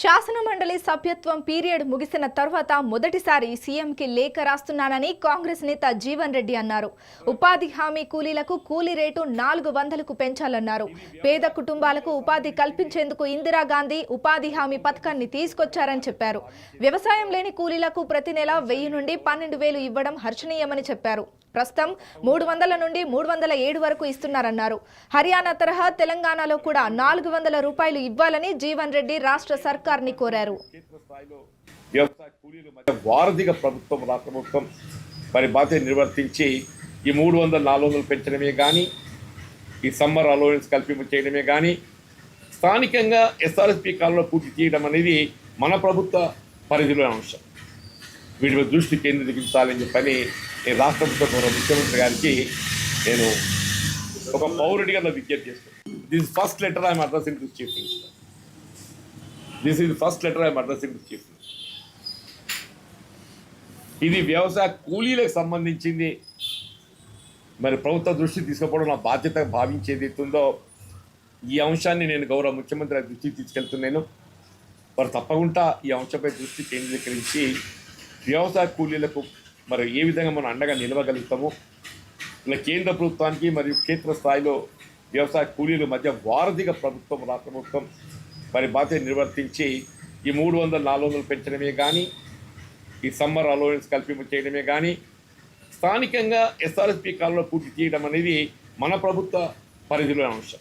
శాసనమండలి సభ్యత్వం పీరియడ్ ముగిసిన తర్వాత మొదటిసారి సీఎంకి లేఖ రాస్తున్నానని కాంగ్రెస్ నేత జీవన్ రెడ్డి అన్నారు. ఉపాధి హామీ కూలీలకు కూలీ రేటు నాలుగు వందలకు పెంచాలన్నారు. పేద కుటుంబాలకు ఉపాధి కల్పించేందుకు ఇందిరాగాంధీ ఉపాధి హామీ పథకాన్ని తీసుకొచ్చారని చెప్పారు. వ్యవసాయం లేని కూలీలకు ప్రతి నెల వెయ్యి నుండి పన్నెండు వేలు ఇవ్వడం హర్షణీయమని చెప్పారు. ప్రస్తుతం మూడు వందల నుండి మూడు వందల ఏడు వరకు ఇస్తున్నారన్నారు. హర్యానా తరహా తెలంగాణలో కూడా నాలుగు వందల రూపాయలు ఇవ్వాలని జీవన్ రెడ్డి రాష్ట్ర సర్కార్ని కోరారు. వారధిగా ప్రభుత్వం రాష్ట్ర ప్రభుత్వం మరి బాధ్యత నిర్వర్తించి ఈ మూడు వందల నాలుగు వందలు పెంచడమే కానీ ఈ సమ్మర్ అలవెన్స్ కల్పింపు చేయడమే కానీ స్థానికంగా ఎస్ఆర్ఎస్పీ కాలంలో పూర్తి చేయడం అనేది మన ప్రభుత్వ పరిధిలో అంశం. వీటి మీద దృష్టి కేంద్రీకరించాలని చెప్పని నేను రాష్ట్ర ప్రభుత్వ గౌరవ ముఖ్యమంత్రి గారికి నేను ఒక పౌరుడిగా నా విజ్ఞప్తి చేస్తాను this first letter I'm addressing to chief minister this is first letter I'm addressing to chief minister ఇది వ్యవసాయ కూలీలకు సంబంధించింది. మరి ప్రభుత్వ దృష్టి తీసుకుపోవడం నా బాధ్యత భావించేది ఉందో ఈ అంశాన్ని నేను గౌరవ ముఖ్యమంత్రి దృష్టికి తీసుకెళ్తున్నాను. వారు తప్పకుండా ఈ అంశంపై దృష్టి కేంద్రీకరించి వ్యవసాయ కూలీలకు మరి ఏ విధంగా మనం అండగా నిలవగలుగుతాము ఇలా కేంద్ర ప్రభుత్వానికి మరియు క్షేత్ర స్థాయిలో వ్యవసాయ కూలీల మధ్య వారధిగా ప్రభుత్వం రాష్ట్ర ప్రభుత్వం మరి బాధ్యత నిర్వర్తించి ఈ మూడు వందల నాలుగు వందలు పెంచడమే కానీ ఈ సమ్మర్ అలవెన్స్ కల్పింపు చేయడమే కానీ స్థానికంగా ఎస్ఆర్ఎస్పి కాలంలో పూర్తి చేయడం అనేది మన ప్రభుత్వ పరిధిలో అంశం.